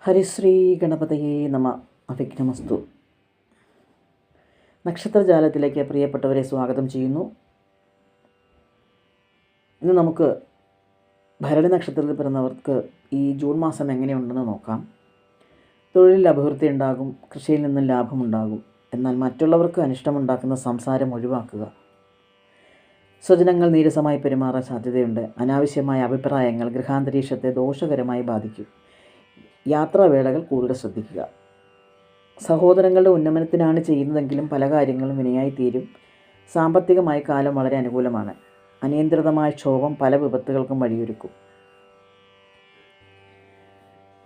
ഹരിശ്രീ ഗണപതയെ നമ. അവിഘ്നമസ്തു. നക്ഷത്രജാലത്തിലേക്ക് പ്രിയപ്പെട്ടവരെ സ്വാഗതം ചെയ്യുന്നു. ഇന്ന് നമുക്ക് ഭരണി നക്ഷത്രത്തിൽ പിറന്നവർക്ക് ഈ ജൂൺ മാസം എങ്ങനെയുണ്ടെന്ന് നോക്കാം. തൊഴിലിൽ അഭിവൃദ്ധി ഉണ്ടാകും കൃഷിയിൽ നിന്നും ലാഭമുണ്ടാകും എന്നാൽ മറ്റുള്ളവർക്ക് അനിഷ്ടമുണ്ടാക്കുന്ന സംസാരം ഒഴിവാക്കുക. സ്വജനങ്ങൾ നീരസമായി പെരുമാറാൻ സാധ്യതയുണ്ട്. അനാവശ്യമായ അഭിപ്രായങ്ങൾ ഗൃഹാന്തരീക്ഷത്തെ ദോഷകരമായി ബാധിക്കും. യാത്രാവേളകൾ കൂടുതൽ ശ്രദ്ധിക്കുക. സഹോദരങ്ങളുടെ ഉന്നമനത്തിനാണ് ചെയ്യുന്നതെങ്കിലും പല കാര്യങ്ങളും വിനയായി തീരും സാമ്പത്തികമായി കാലം വളരെ അനുകൂലമാണ്. അനിയന്ത്രിതമായ ക്ഷോഭം പല വിപത്തുകൾക്കും വഴിയൊരുക്കും.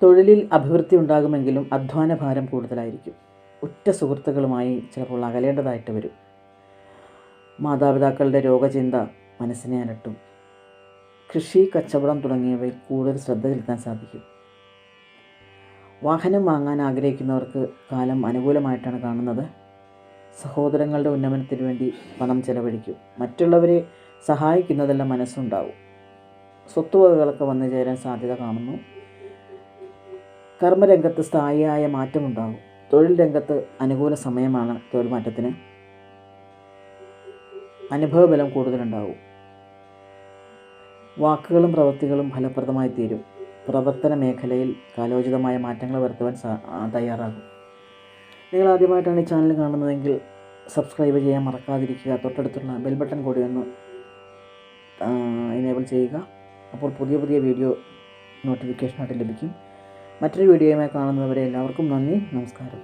തൊഴിലിൽ അഭിവൃദ്ധി ഉണ്ടാകുമെങ്കിലും അധ്വാന ഭാരം കൂടുതലായിരിക്കും. ഉറ്റ സുഹൃത്തുക്കളുമായി ചിലപ്പോൾ അകലേണ്ടതായിട്ട് വരും. മാതാപിതാക്കളുടെ രോഗചിന്ത മനസ്സിനെ അലട്ടും കൃഷി കച്ചവടം തുടങ്ങിയവയിൽ കൂടുതൽ ശ്രദ്ധ ചെലുത്താൻ സാധിക്കും. വാഹനം വാങ്ങാൻ ആഗ്രഹിക്കുന്നവർക്ക് കാലം അനുകൂലമായിട്ടാണ് കാണുന്നത്. സഹോദരങ്ങളുടെ ഉന്നമനത്തിന് വേണ്ടി പണം ചെലവഴിക്കും. മറ്റുള്ളവരെ സഹായിക്കുന്നതെല്ലാം മനസ്സുണ്ടാവും. സ്വത്തുവകകളൊക്കെ വന്നു ചേരാൻ സാധ്യത കാണുന്നു. കർമ്മരംഗത്ത് സ്ഥായിയായ മാറ്റമുണ്ടാകും. തൊഴിൽ രംഗത്ത് അനുകൂല സമയമാണ് തൊഴിൽ മാറ്റത്തിന് അനുഭവബലം കൂടുതലുണ്ടാവും വാക്കുകളും പ്രവൃത്തികളും ഫലപ്രദമായി തീരും. പ്രവർത്തന മേഖലയിൽ കാലോചിതമായ മാറ്റങ്ങൾ വരുത്തുവാൻ തയ്യാറാകും. നിങ്ങൾ ആദ്യമായിട്ടാണ് ഈ ചാനൽ കാണുന്നതെങ്കിൽ സബ്സ്ക്രൈബ് ചെയ്യാൻ മറക്കാതിരിക്കുക. തൊട്ടടുത്തുള്ള ബെൽ ബട്ടൺ കൂടി ഒന്ന് എനേബിൾ ചെയ്യുക. അപ്പോൾ പുതിയ പുതിയ വീഡിയോ നോട്ടിഫിക്കേഷനായിട്ട് ലഭിക്കും. മറ്റൊരു വീഡിയോയുമായി കാണുന്നവരെ എല്ലാവർക്കും നന്ദി നമസ്കാരം.